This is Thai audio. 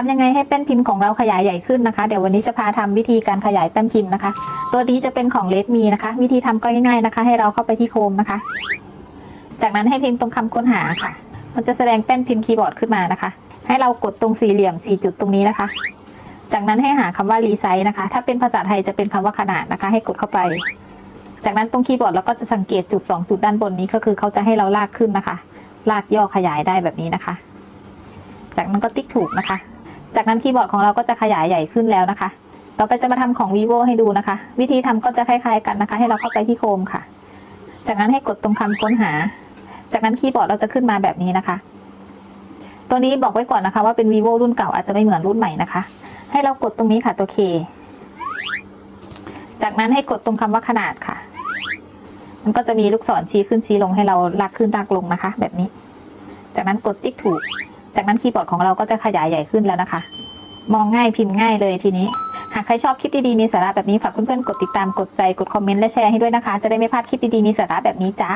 ทำยังไงให้แป้นพิมพ์ของเราขยายใหญ่ขึ้นนะคะ เดี๋ยววันนี้จะพาทำวิธีการขยายแป้นพิมพ์นะคะ ตัวนี้จะเป็นของเลดมีนะคะ วิธีทำก็ง่ายๆนะคะ ให้เราเข้าไปที่โคมนะคะ จากนั้นให้พิมพ์ตรงคำค้นหาค่ะ มันจะแสดงแป้นพิมพ์คีย์บอร์ดขึ้นมานะคะ ให้เรากดตรงสี่เหลี่ยมสี่จุดตรงนี้นะคะ จากนั้นให้หาคำว่ารีไซส์นะคะ ถ้าเป็นภาษาไทยจะเป็นคำว่าขนาดนะคะ ให้กดเข้าไป จากนั้นตรงคีย์บอร์ดเราก็จะสังเกตจุดสองจุดด้านบนนี้ก็คือเขาจะให้เราลากขึ้นนะคะ ลากย่อขยายได้แบบนี้นะคะ จากนั้นก็ติ๊กถูกนะคะ จากนั้นคีย์บอร์ดของเราก็จะขยายใหญ่ขึ้นแล้วนะคะ ต่อไปจะมาทำของ vivo ให้ดูนะคะ วิธีทำก็จะคล้ายๆกันนะคะ ให้เราเข้าไปที่โคมค่ะ จากนั้นให้กดตรงคำค้นหา จากนั้นคีย์บอร์ดเราจะขึ้นมาแบบนี้นะคะ ตัวนี้บอกไว้ก่อนนะคะ ว่าเป็น vivo รุ่นเก่าอาจจะไม่เหมือนรุ่นใหม่นะคะ ให้เรากดตรงนี้ค่ะตัว K จากนั้นให้กดตรงคำว่าขนาดค่ะ มันก็จะมีลูกศรชี้ขึ้นชี้ลงให้เราลากขึ้นลากลงนะคะ แบบนี้ จากนั้นกดติ๊กถูก จากนั้นคีย์บอร์ดของเราก็จะขยายใหญ่ขึ้นแล้วนะคะ มองง่ายพิมพ์ง่ายเลยทีนี้ หากใครชอบคลิปดีๆมีสาระแบบนี้ฝากเพื่อนๆกดติดตามกดใจกดคอมเมนต์และแชร์ให้ด้วยนะคะ จะได้ไม่พลาดคลิปดีๆมีสาระแบบนี้จ้า